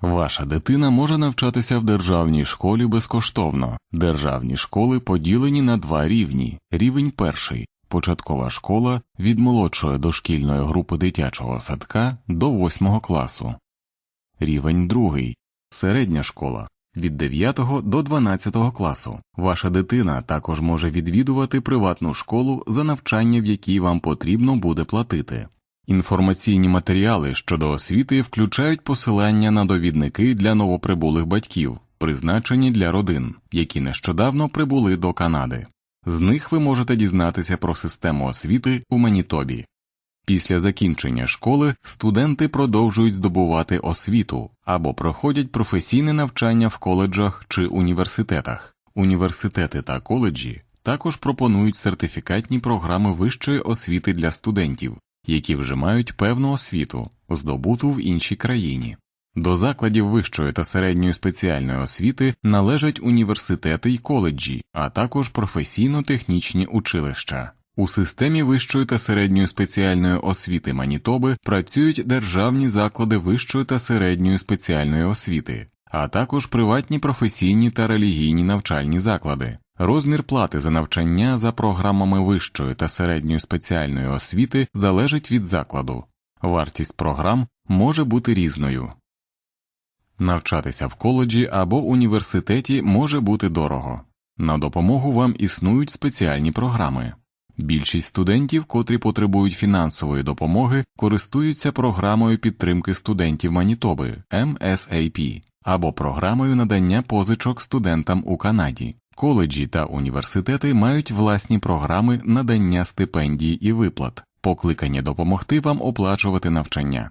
Ваша дитина може навчатися в державній школі безкоштовно. Державні школи поділені на два рівні. Рівень перший початкова школа від молодшої дошкільної групи дитячого садка до 8 класу. Рівень другий середня школа від 9 до 12 класу. Ваша дитина також може відвідувати приватну школу за навчання, в якій вам потрібно буде платити. Інформаційні матеріали щодо освіти включають посилання на довідники для новоприбулих батьків, призначені для родин, які нещодавно прибули до Канади. З них ви можете дізнатися про систему освіти у Манітобі. Після закінчення школи студенти продовжують здобувати освіту або проходять професійне навчання в коледжах чи університетах. Університети та коледжі також пропонують сертифікатні програми вищої освіти для студентів, які вже мають певну освіту, здобуту в іншій країні. До закладів вищої та середньої спеціальної освіти належать університети й коледжі, а також професійно-технічні училища. У системі вищої та середньої спеціальної освіти Манітоби працюють державні заклади вищої та середньої спеціальної освіти, а також приватні професійні та релігійні навчальні заклади. Розмір плати за навчання за програмами вищої та середньої спеціальної освіти залежить від закладу. Вартість програм може бути різною. Навчатися в коледжі або університеті може бути дорого. На допомогу вам існують спеціальні програми. Більшість студентів, котрі потребують фінансової допомоги, користуються програмою підтримки студентів Манітоби MSAP або програмою надання позичок студентам у Канаді. Коледжі та університети мають власні програми надання стипендій і виплат, покликані допомогти вам оплачувати навчання.